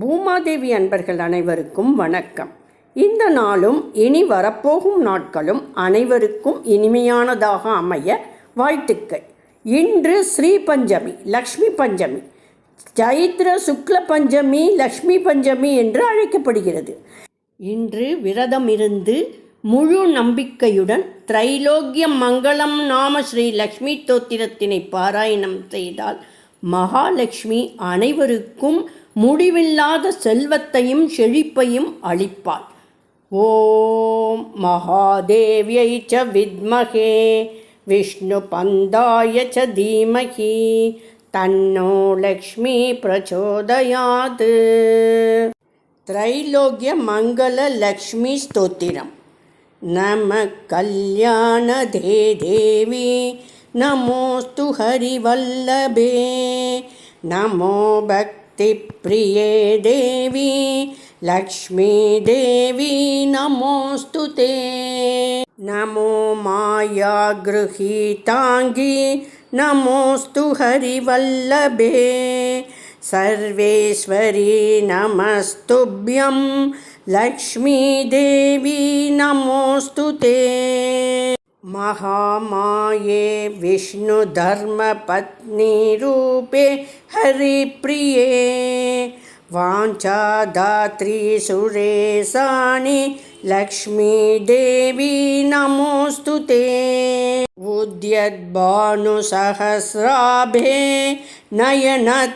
பூமாதேவி அன்பர்கள் அனைவருக்கும் வணக்கம். இந்த நாளும் இனி வரப்போகும் நாட்களும் அனைவருக்கும் இனிமையானதாக அமைய வாழ்த்துக்கள். இன்று ஸ்ரீ பஞ்சமி லக்ஷ்மி பஞ்சமி சைத்ர சுக்ல பஞ்சமி லக்ஷ்மி பஞ்சமி என்று அழைக்கப்படுகிறது. இன்று விரதம் இருந்து முழு நம்பிக்கையுடன் திரைலோக்கிய மங்களம் நாம ஸ்ரீ லக்ஷ்மி தோத்திரத்தினை பாராயணம் செய்தால் மகாலட்சுமி அனைவருக்கும் முடிவில்லாத செல்வத்தையும் செழிப்பையும் அளிப்பாள் ஓம் மகாதேவியை ச வித்மகே விஷ்ணு பந்தாய ச தீமகி தன்னோ லக்ஷ்மி பிரச்சோதயாத் त्रैलोक्य मंगल लक्ष्मी स्तोत्रम नम कल्याणधे देवी नमोस्तु हरिवल्लभे नमो भक्तिप्रिये देवी लक्ष्मी देवी नमोऽस्तु ते। नमो माया गृहीताङ्गी नमोऽस्तु हरिवल्लभे। सर्वेश्वरी नमस्तुभ्यं लक्ष्मीदेवी नमोऽस्तु ते महामाये विष्णुधर्मपत्नीरूपे हरिप्रिये वाञ्छादात्री सुरेशानि लक्ष्मीदेवी नमोऽस्तु ते। उद्यद्भानुसहस्राभे नयनत्रयभूषिते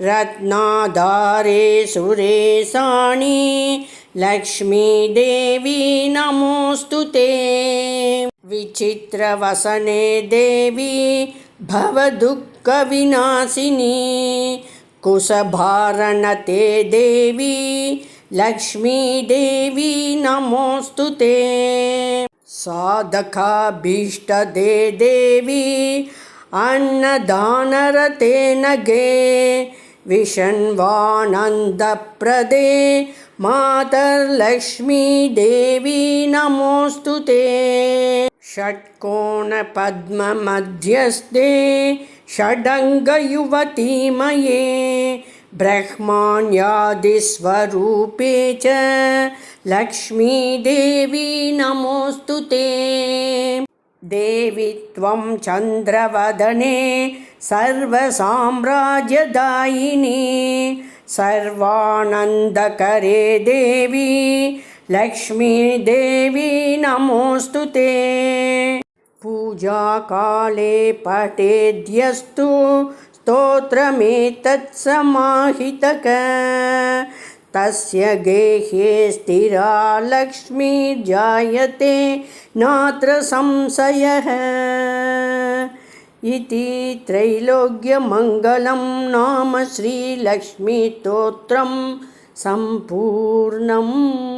रत्नाधारे सुरेशानि लक्ष्मीदेवी नमोऽस्तु ते। विचित्रवसने देवी भवदुःखविनाशिनी। कुशभारणते देवी लक्ष्मीदेवी नमोऽस्तु ते। साधकाभीष्टदे देवी अन्नदानरते नगे। विषण्वानन्दप्रदे मातर्लक्ष्मी देवी नमोऽस्तु ते। षट्कोणपद्ममध्यस्थे षडङ्गयुवतीमये ब्रह्माण्यादिस्वरूपे च लक्ष्मीदेवी नमोऽस्तु ते देवि त्वं चन्द्रवदने सर्वसाम्राज्यदायिनी सर्वानन्दकरे देवी लक्ष्मीदेवी नमोऽस्तु ते। पूजाकाले पठेद्यस्तु स्तोत्रमेतत्समाहितक तस्य गेहे स्थिरा लक्ष्मीर्जायते नात्र संशयः। इति त्रैलोक्यमङ्गलं नाम श्रीलक्ष्मीस्तोत्रं सम्पूर्णम्